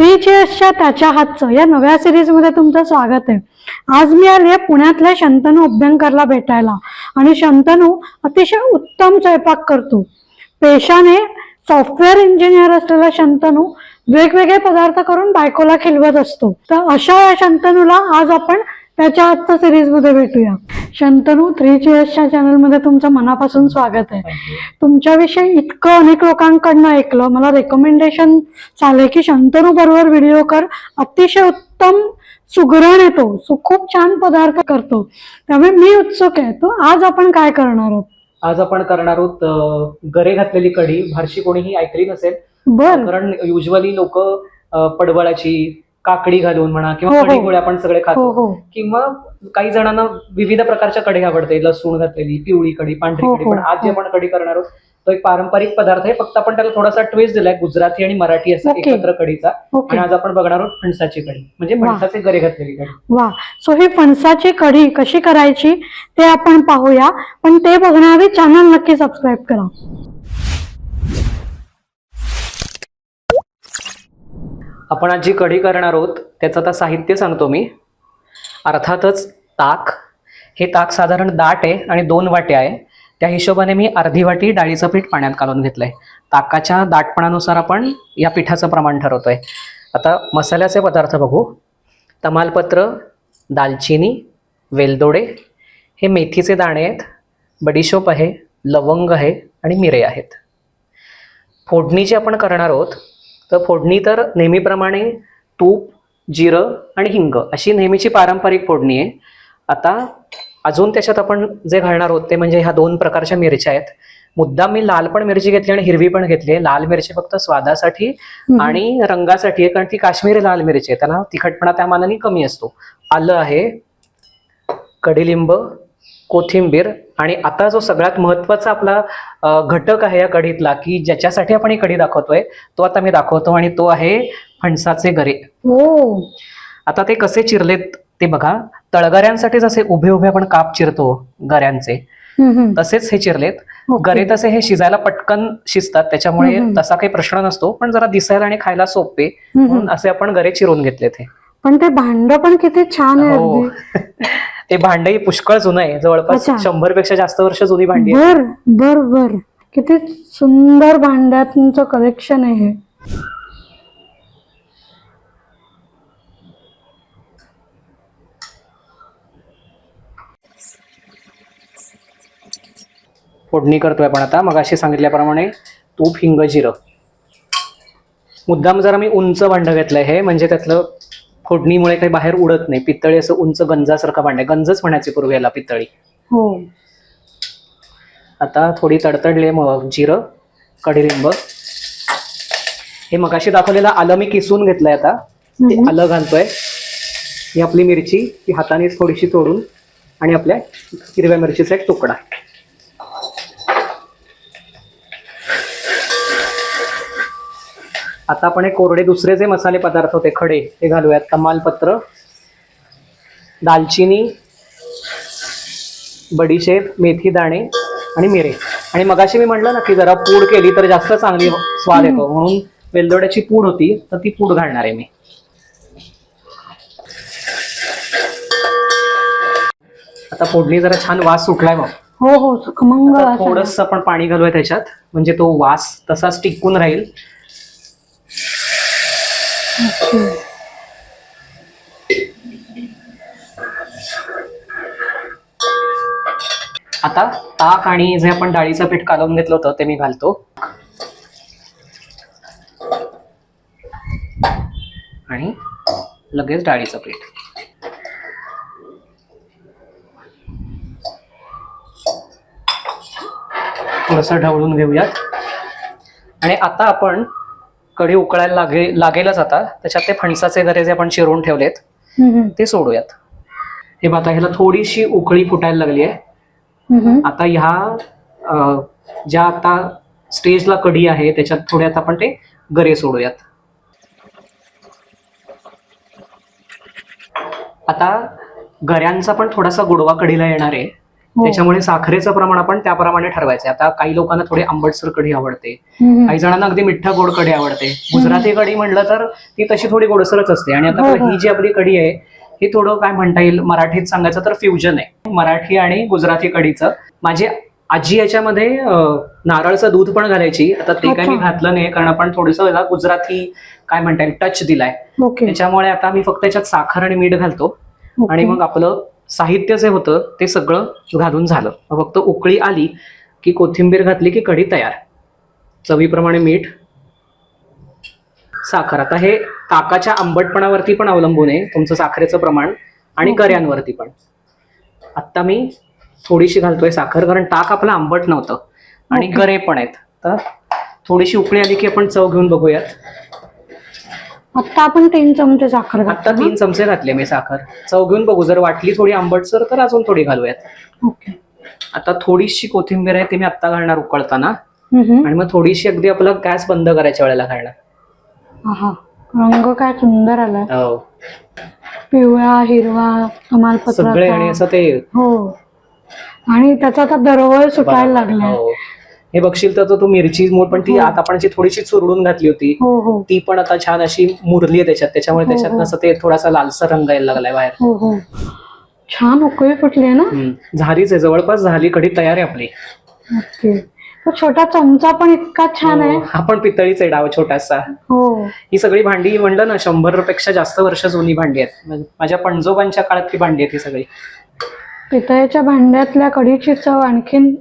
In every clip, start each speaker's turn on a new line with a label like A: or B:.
A: Three चेअर्सच्या त्याच्या हातचं. या नव्या सिरीजमध्ये तुमचं स्वागत आहे. आज मी आले पुण्यातल्या शंतनू अभ्यंकरला भेटायला. आणि शंतनू अतिशय उत्तम स्वयंपाक करतो. पेशाने सॉफ्टवेअर इंजिनियर असलेला शंतनू वेगवेगळे पदार्थ करून बायकोला खिलवत असतो. तर अशा या शंतनूला आज आपण त्याच्या आजच्या सिरीजमध्ये भेटूया. शंतनू थ्री चेअर्सच्या चॅनलमध्ये तुमचं मनापासून स्वागत आहे. तुमच्याविषयी इतकं अनेक लोकांकडनं ऐकलं. मला रेकमेंडेशन चाललंय की शंतनू बरोबर व्हिडिओ कर. अतिशय उत्तम सुगरण येतो. खूप छान पदार्थ करतो. त्यामुळे मी उत्सुक आहे. तो आज आपण काय करणार आहोत?
B: आज आपण करणार आहोत गरे घातलेली कढी. फारशी कोणीही ऐकली नसेल.
A: बर.
B: कारण युजली लोक पडवळाची काकडी घालून म्हणा
A: हो,
B: किंवा
A: हो.
B: कढी गोळे आपण सगळे
A: हो
B: खातो.
A: हो
B: किंवा काही जणांना विविध प्रकारच्या कढी आवडते लसूण घातलेली पिवळी कढी पांढरी
A: हो,
B: कढी.
A: हो,
B: पण आज जे
A: हो.
B: आपण कढी करणार आहोत तो एक पारंपरिक पदार्थ आहे. फक्त आपण त्याला थोडासा ट्विस्ट दिलाय. गुजराती आणि मराठी असा
A: ओके.
B: एकत्र कढीचा.
A: ओके.
B: आणि आज आपण बघणार आहोत फणसाची कढी. म्हणजे
A: वा.
B: फणसाचे गरे घातलेली कढी.
A: वा. सो ही फणसाची कढी कशी करायची ते आपण पाहूया. पण ते बघण्याआधी चॅनल नक्की सबस्क्राईब करा.
B: आपण आज जी कढी करणार आहोत त्याचं आता साहित्य सांगतो मी. अर्थातच ताक. हे ताक साधारण दाट आहे आणि दोन वाटे आहे. त्या हिशोबाने मी अर्धी वाटी डाळीचं पीठ पाण्यात घालून आहे ताकाच्या दाटपणानुसार आपण या पिठाचं प्रमाण ठरवतो आहे आता मसाल्याचे पदार्थ बघू. तमालपत्र दालचिनी वेलदोडे. हे मेथीचे दाणे आहेत. बडीशोप आहे लवंग आहे आणि मिरे आहेत. फोडणी जी आपण करणार आहोत तर फोडणी तर नेहमीप्रमाणे तूप जिरं आणि हिंग अशी नेहमीची पारंपरिक फोडणी आहे. आता अजून त्याच्यात आपण जे घालणार आहोत ते म्हणजे ह्या दोन प्रकारच्या मिरच्या आहेत. मुद्दाम मी लाल पण मिरची घेतली आणि हिरवी पण घेतली आहे. लाल मिरची फक्त स्वादासाठी. आणि रंगासाठी आहे कारण ती काश्मीरी लाल मिरची आहे. त्याला तिखटपणा त्या मानाने कमी असतो. आलं आहे कडीलिंब कोथिंबीर आणि आता जो सगळ्यात महत्त्वाचा आपला घटक आहे या कढीतला की ज्याच्यासाठी आपण ही कढी दाखवतोय तो आता मी दाखवतो आणि तो आहे फणसाचे गरे
A: हो
B: आता ते कसे चिरलेत ते बघा तळगऱ्यांसाठी जसे उभे उभे आपण काप चिरतो गऱ्यांचे. तसेच हे चिरलेत. गरे तसे हे शिजायला पटकन शिजतात त्याच्यामुळे. तसा काही प्रश्न नसतो पण जरा दिसायला आणि खायला सोपे. म्हणून असे आपण गरे चिरून घेतलेत हे
A: पण ते भांड पण किती छान आहे
B: हो ते भांडही पुष्कळ जुनं आहे. जवळपास
A: अच्छा.
B: शंभरपेक्षा जास्त वर्ष जुनी भांडी आहेत.
A: बर बर बर. किती सुंदर भांड्याचं कलेक्शन आहे हे.
B: फोडणी करतोय आपण आता. मग अशी सांगितल्याप्रमाणे तूप हिंग जिरं. मुद्दाम जरा मी उंच भांड घेतलंय हे म्हणजे त्यातलं फोडणीमुळे काही बाहेर उडत नाही. पितळी असं उंच गंजासारखं भांड. आहे गंजच म्हणायचे पूर्वी याला पितळी.
A: हो.
B: आता थोडी तडतडले मग जिरं कढीलिंब हे मगाशी दाखवलेलं आलं मी किसून घेतलंय आता. ते. आलं घालतोय. ही आपली मिरची ही हातानेच थोडीशी तोडून आणि आपल्या हिरव्या मिरचीचा एक तुकडा. आता आपण हे कोरडे दुसरे जे मसाले पदार्थ होते खडे ते घालूयात. तमालपत्र दालचिनी बडीशेप मेथी दाणे आणि मिरे. आणि मगाशी मी म्हटलं ना की जरा पूड केली तर जास्त चांगली स्वाद येतो. म्हणून वेलदोड्याची पूड होती तर ती पूड घालणार आहे मी. आता फोडणी जरा छान वास सुटलाय मग
A: हो हो.
B: थोडस आपण पाणी घालूया त्याच्यात. म्हणजे तो वास तसाच टिकून राहील. आता ताक आणि जे आपण डाळीचं पीठ कालवून घेतलं होतं ते मी घालतो. आणि लगेच डाळीचं पीठ. थोडस ढवळून घेऊयात. आणि आता आपण कढी उकळायला लागे लागेलच आता त्याच्यात ते फणसाचे गरे जे आपण चिरून ठेवलेत. ते सोडूयात हे बघा आता ह्याला थोडीशी उकळी फुटायला लागली आहे. आता ह्या ज्या आता स्टेजला कढी आहे त्याच्यात थोड्यात आपण ते गरे सोडूयात आता गऱ्यांचा पण थोडासा गोडवा कढीला येणार आहे. त्याच्यामुळे साखरेचं प्रमाण आपण त्याप्रमाणे ठरवायचं आता काही लोकांना थोडी आंबटसर कढी आवडते. काही जणांना अगदी मिठ्ठा गोड कढी आवडते. गुजराती कढी म्हणलं तर ती तशी थोडी गोडसरच असते. आणि आता
A: हो, हो.
B: ही जी आपली कढी आहे ही थोडं काय म्हणता येईल? मराठीत सांगायचं तर फ्युजन आहे. मराठी आणि गुजराती कढीचं. माझी आजी याच्यामध्ये नारळचं दूध पण घालायची. आता ते काही मी. घातलं नाही कारण आपण थोडस गुजराती काय म्हणता येईल? टच दिलाय. त्याच्यामुळे आता मी फक्त याच्यात साखर आणि मीठ घालतो. आणि मग आपलं साहित्य जे होतं ते सगळं घालून झालं. फक्त उकळी आली की कोथिंबीर घातली की कढी तयार. चवीप्रमाणे मीठ साखर. आता हे ताकाच्या आंबटपणावरती पण अवलंबून आहे तुमचं साखरेचं प्रमाण आणि
A: ओके.
B: कर्यांवरती पण. आता मी थोडीशी घालतोय साखर कारण ताक आपलं आंबट नव्हतं आणि
A: ओके.
B: गरे पण आहेत. तर थोडीशी उकळी आली की आपण चव घेऊन बघूयात.
A: आता आपण तीन चमचे साखर
B: आता तीन चमचे घातले मी साखर. चव घेऊन बघू जर वाटली थोडी आंबटसर तर अजून थोडी घालूयात.
A: ओके.
B: आता थोडीशी कोथिंबीर आहे ती मी आत्ता घालणार उकळताना. आणि मग थोडीशी अगदी आपलं गॅस बंद करायच्या वेळेला घालणार.
A: रंग काय सुंदर आलाय.
B: हो.
A: पिवळा हिरवा
B: सगळे आणि असं ते
A: हो. आणि त्याचा आता दरवळ सुटायला लागलाय.
B: हो. हे बघशील तर तो मिरची मूळ पण ती
A: हो.
B: आता आपण जी थोडीशी चुरडून घातली होती
A: हो हो
B: ती पण आता छान अशी मुरली आहे त्याच्यात त्याच्यामुळे
A: हो,
B: त्याच्यात
A: हो.
B: असं ते थोडासा लालसर रंग यायला लागलाय बाहेर
A: हो हो छान उकळी फुटली ना.
B: झालीच आहे जवळपास झाली कढी तयार आहे आपली
A: छोटा चमचा पण इतका छान आहे
B: हो. हा पण पितळीच आहे डाव छोटासा
A: हो
B: ही सगळी भांडी म्हणलं ना शंभरपेक्षा जास्त वर्ष जुनी भांडी आहेत माझ्या पणजोबांच्या काळातली भांडी आहेत ही सगळी
A: पितळेच्या भांड्यातल्या कढीची चव आणखीन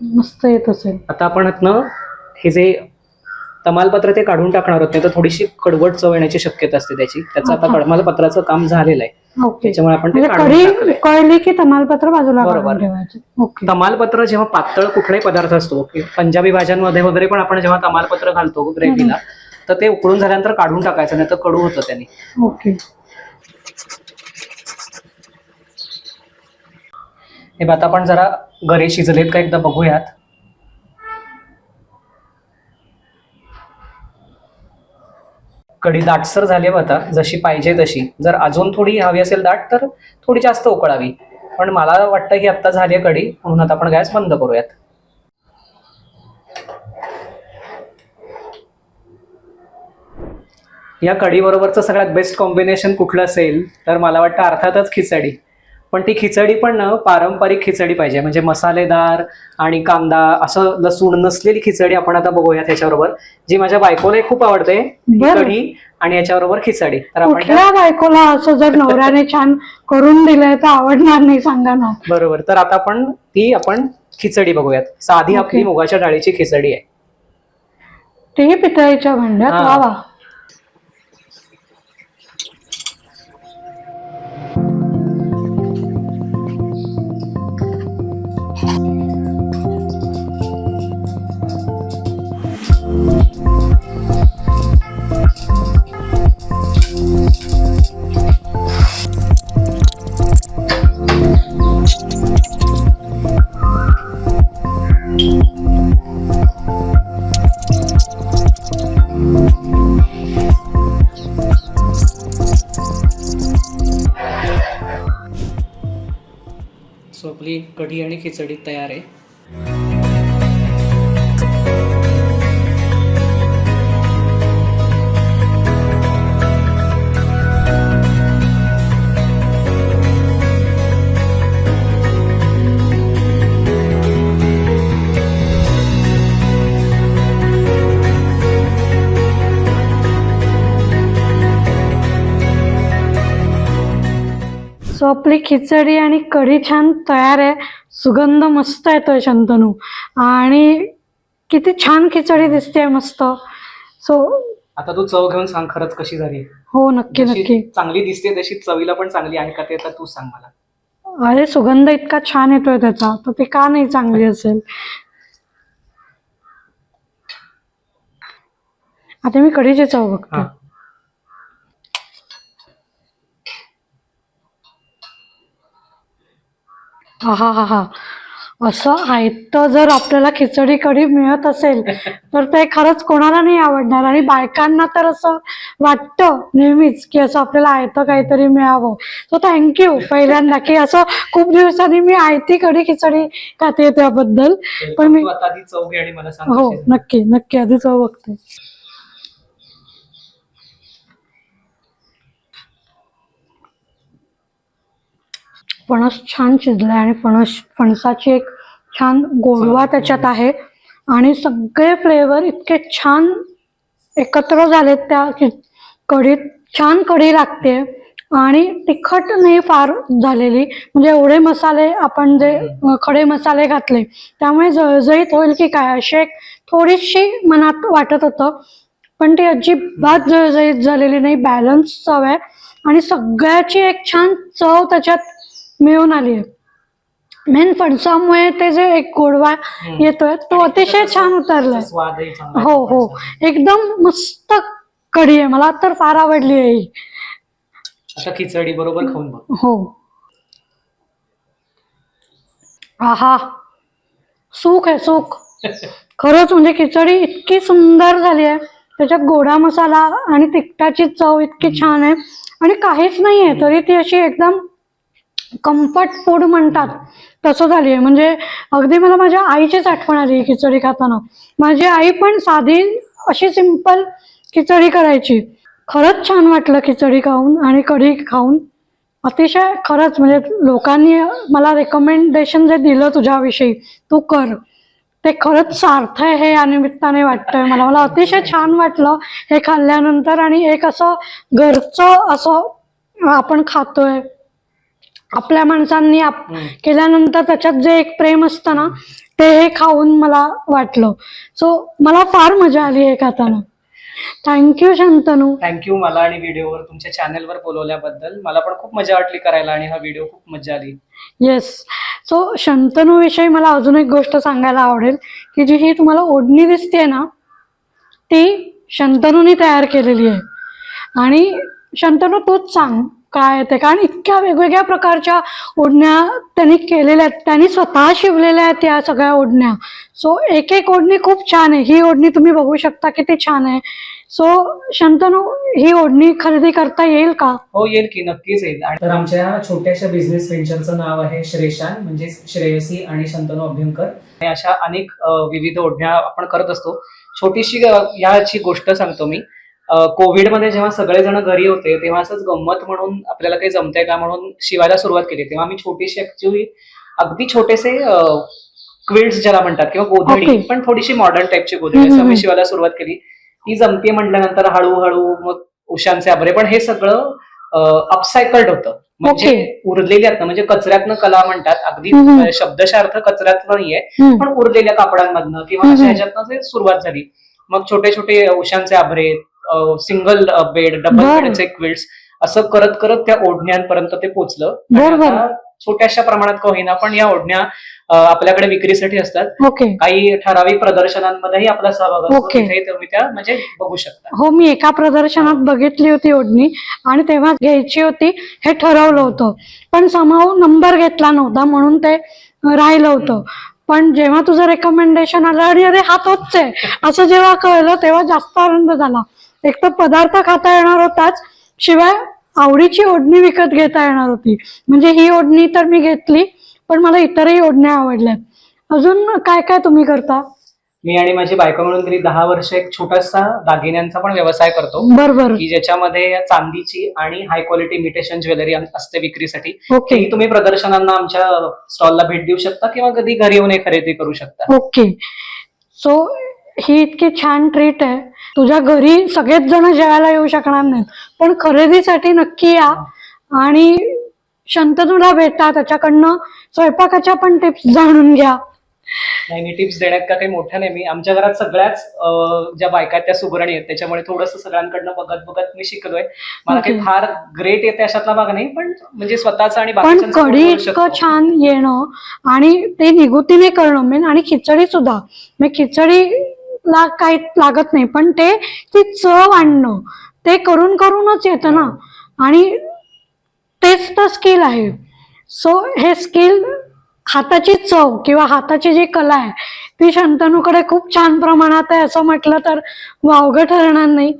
A: मस्त येत असेल.
B: आता आपण हे जे तमालपत्र ते काढून टाकणार होते तर थोडीशी कडवट चव येण्याची शक्यता असते त्याची. त्याचं आता
A: अच्छा.
B: तमालपत्राचं काम झालेलं आहे.
A: ओके.
B: त्याच्यामुळे आपण ते
A: म्हणजे
B: काढून
A: कढी
B: टाकलंय.
A: उकळली की तमालपत्र बाजूला
B: बरोबर.
A: काढून ठेवायचं? ओके.
B: तमालपत्र जेव्हा पातळ कुठलाही पदार्थ असतो की पंजाबी भाज्यांमध्ये वगैरे पण आपण जेव्हा तमालपत्र घालतो ग्रेव्हीला तर ते उकळून झाल्यानंतर काढून टाकायचं नाही तर कडू होतं त्याने.
A: ओके.
B: हे बघ, आता आपण जरा गरे शिजलेत का एकदा बघूयात. कढी दाटसर झाली आहे आता जशी पाहिजे तशी. जर अजून थोडी हवी असेल दाट तर थोडी जास्त उकळावी. पण मला वाटतं की आत्ता झाली आहे कढी म्हणून आता आपण गॅस बंद करूयात. या कडीबरोबरचं सगळ्यात बेस्ट कॉम्बिनेशन कुठलं असेल तर मला वाटतं अर्थातच खिचडी. पण ती खिचडी पण ना पारंपरिक खिचडी पाहिजे. म्हणजे मसालेदार आणि कांदा असं लसूण नसलेली खिचडी आपण आता बघूया त्याच्याबरोबर जी माझ्या बायकोला खूप आवडते. ती. कढी आणि याच्याबरोबर खिचडी. तर
A: कुठल्या बायकोला असं जर नवऱ्याने छान करून दिलंय तर आवडणार नाही सांगा ना.
B: बरोबर. तर आता आपण ती आपण खिचडी बघूयात. साधी. आपली मुगाच्या डाळीची खिचडी आहे.
A: तेही पितळेच्या भांड्यात. वा.
B: कढी आणि खिचडी तयार आहे.
A: आपली खिचडी आणि कढी छान तयार आहे. सुगंध मस्त येतोय शंतनू. आणि किती छान खिचडी दिसते मस्त. सो
B: आता तू चव घेऊन सांग खरंच कशी झाली?
A: हो नक्की नक्की.
B: चांगली दिसते तशी चवीला पण चांगली आहे का ते तर तू सांग मला.
A: अरे सुगंध इतका छान येतोय त्याचा. तर ते का नाही चांगली असेल? आता मी कढीची चव बघते.
B: हा.
A: हा हा हा. असं आयतं जर आपल्याला खिचडी कढी मिळत असेल तर ते खरंच कोणाला नाही आवडणार. आणि बायकांना तर असं वाटतं नेहमीच की असं आपल्याला आयतं काहीतरी मिळावं. सो थँक्यू पहिल्यांदा. की असं खूप दिवसांनी मी आयती कढी खिचडी खाते त्याबद्दल. पण मी हो. नक्की नक्की. आधी चव बघते. फणस छान शिजलाय आणि फणस फणसाची एक छान गोडवा त्याच्यात आहे. आणि सगळे फ्लेवर इतके छान एकत्र झालेत त्या कढीत. छान कढी लागते. आणि तिखट नाही फार झालेली. म्हणजे एवढे मसाले आपण जे खडे मसाले घातले त्यामुळे जळजळीत होईल की काय? अशी एक थोडीशी मनात वाटत होतं. पण ती अजिबात जळजळीत झालेली नाही. बॅलन्स चव आहे. आणि सगळ्याची एक छान चव त्याच्यात मिळून आली आहे. मेन फणसामुळे ते जे एक गोडवा येतोय तो अतिशय छान उतरलाय. हो. हो. एकदम मस्त कढी आहे. मला तर फार आवडली आहे ही.
B: आता खिचडी बरोबर खाऊन बघ.
A: हो. आहा. सुख आहे सुख. खरंच म्हणजे खिचडी इतकी सुंदर झाली आहे. त्याच्यात गोडा मसाला आणि तिखटाची चव इतकी छान आहे. आणि काहीच नाही आहे तरी ती अशी एकदम कम्फर्ट फूड म्हणतात. तसं झाली आहे म्हणजे अगदी मला माझ्या आईचीच आठवण आली खिचडी खाताना. माझी आई पण साधी अशी सिंपल खिचडी करायची. खरंच छान वाटलं खिचडी खाऊन आणि कढी खाऊन. अतिशय खरंच म्हणजे लोकांनी मला रेकमेंडेशन जे दिलं तुझ्याविषयी तू कर. ते खरंच सार्थ आहे हे या निमित्ताने वाटतंय मला. मला अतिशय छान वाटलं हे खाल्ल्यानंतर आणि एक असं घरचं असं आपण खातोय. आपल्या माणसांनी आप. केल्यानंतर त्याच्यात जे एक प्रेम असतं ना ते हे खाऊन मला वाटलं. सो मला फार मजा आली हे खाताना. थँक्यू शंतनू.
B: थँक्यू मला आणि व्हिडिओवर तुमच्या चॅनलवर बोलवल्याबद्दल. मला पण खूप मजा वाटली करायला आणि हा व्हिडिओ खूप मजा आली.
A: येस सो शंतनू विषयी मला अजून एक गोष्ट सांगायला आवडेल की जी ही तुम्हाला ओढणी दिसते ना ती शंतनूनी तयार केलेली आहे. आणि शंतनू तूच सांग. काय आहे ते? कारण इतक्या वेगवेगळ्या प्रकारच्या ओढण्या त्यांनी केलेल्या आहेत. त्यांनी स्वतः शिवलेल्या आहेत या सगळ्या ओढण्या. सो एक एक ओढणी खूप छान आहे. ही ओढणी तुम्ही बघू शकता किती छान आहे. सो शंतनू ही ओढणी खरेदी करता येईल का?
B: हो येईल की. नक्कीच येईल. आणि तर आमच्या छोट्याशा बिझनेस व्हेंचरचं नाव आहे श्रेशान म्हणजे श्रेयसी आणि शंतनू अभ्यंकर. आणि अशा अनेक अ, विविध ओढण्या आपण करत असतो. छोटीशी अ, याची गोष्ट सांगतो मी. कोविडमध्ये जेव्हा सगळेजण घरी होते तेव्हा असंच गंमत म्हणून आपल्याला काही जमतंय का म्हणून शिवायला सुरुवात केली तेव्हा मी छोटीशी ऍक्च्युली अगदी छोटेसे क्विल्ट्स ज्याला म्हणतात किंवा गोधडी. पण थोडीशी मॉडर्न टाईपची गोधडी असं. मी शिवायला सुरुवात केली ती जमते म्हटल्यानंतर हळूहळू मग उशांचे आभरे पण हे सगळं अपसायकल्ड होतं म्हणजे. उरलेल्यातनं म्हणजे कचऱ्यातनं कला म्हणतात अगदी
A: हम्म, हम्म.
B: अ, शब्दशः अर्थ कचऱ्यातनं नाहीये. पण उरलेल्या कापडांमधनं किंवा अशा. ह्याच्यातनं सुरुवात झाली मग छोटे छोटे उशांचे आभरे सिंगल बेड डबल
A: बरं.
B: बेडचे क्विल्ट्स असं करत करत त्या ओढण्यांपर्यंत ते पोहोचलं आणि
A: बरोबर.
B: आता छोट्याशा प्रमाणात का होईना पण या ओढण्या अ, आपल्याकडे विक्रीसाठी असतात.
A: ओके.
B: काही ठराविक प्रदर्शनांमध्येही आपला सहभाग असतो.
A: Okay.
B: तिथे तुम्ही त्या म्हणजे बघू शकता.
A: हो मी एका प्रदर्शनात बघितली होती ओढणी आणि तेव्हा घ्यायची होती. हे ठरवलं होतं. पण समाव नंबर घेतला नव्हता म्हणून ते राहिलं होतं. पण जेव्हा तुझं रेकमेंडेशन आलं आणि अरे हा तोच आहे. असं जेव्हा कळलं तेव्हा जास्त आनंद झाला. एक तर पदार्थ खाता येणार होताच शिवाय आवडीची ओढणी विकत घेता येणार होती. म्हणजे ही ओढणी तर मी घेतली पण मला इतरही ओढण्या आवडल्यात अजून काय काय तुम्ही करता?
B: मी आणि माझी बायको मिळून गेली दहा वर्ष एक छोटासा दागिन्यांचा पण व्यवसाय करतो.
A: बरोबर
B: की ज्याच्यामध्ये चांदीची आणि हाय क्वालिटी इमिटेशन ज्वेलरी असते विक्रीसाठी.
A: ओके.
B: तेही तुम्ही प्रदर्शनांना आमच्या स्टॉलला भेट देऊ शकता किंवा कधी घरी येऊन हे खरेदी करू शकता.
A: ओके. सो ही इतकी छान ट्रीट आहे. तुझ्या घरी सगळेच जण जेवायला येऊ शकणार नाहीत. पण खरेदीसाठी नक्की या. आणि शंतनूला भेटा. त्याच्याकडनं स्वयंपाकाच्या पण टिप्स जाणून घ्या.
B: नाही टिप्स देण्यात का काही मोठ्या नाही. मी आमच्या घरात सगळ्याच ज्या बायका त्या सुगरणी आहेत. त्याच्यामुळे थोडस सगळ्यांकडनं बघत बघत मी शिकलोय. मला काही. फार ग्रेट येते अशातला भाग नाही पण म्हणजे स्वतःच आणि
A: पण कढी इतकं. छान येणं आणि ते निगुतीने करणं. मेन आणि खिचडी सुद्धा. मी ला काही लागत नाही. पण ते ती चव आणणं ते करून करूनच येतं ना. आणि तेच तर स्किल आहे. सो हे स्किल हाताची चव किंवा हाताची जी कला आहे ती शंतनूकडे खूप छान प्रमाणात आहे असं म्हटलं तर वावगं ठरणार नाही.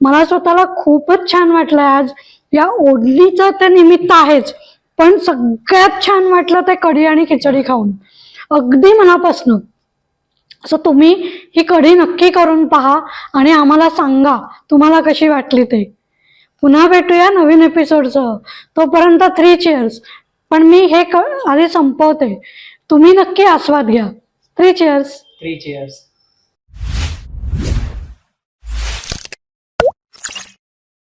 A: मला स्वतःला खूपच छान वाटलं आज. या ओढणीचं ते निमित्त आहेच पण सगळ्यात छान वाटलं ते कढी आणि खिचडी खाऊन. अगदी मनापासनं. सो तुम्ही ही कढी नक्की करून पहा आणि आम्हाला सांगा तुम्हाला कशी वाटली ते. पुन्हा भेटूया नवीन एपिसोडसह तोपर्यंत थ्री चेअर्स पण मी हे क आधी संपवते. तुम्ही नक्की आस्वाद घ्या. Three chairs
B: three chairs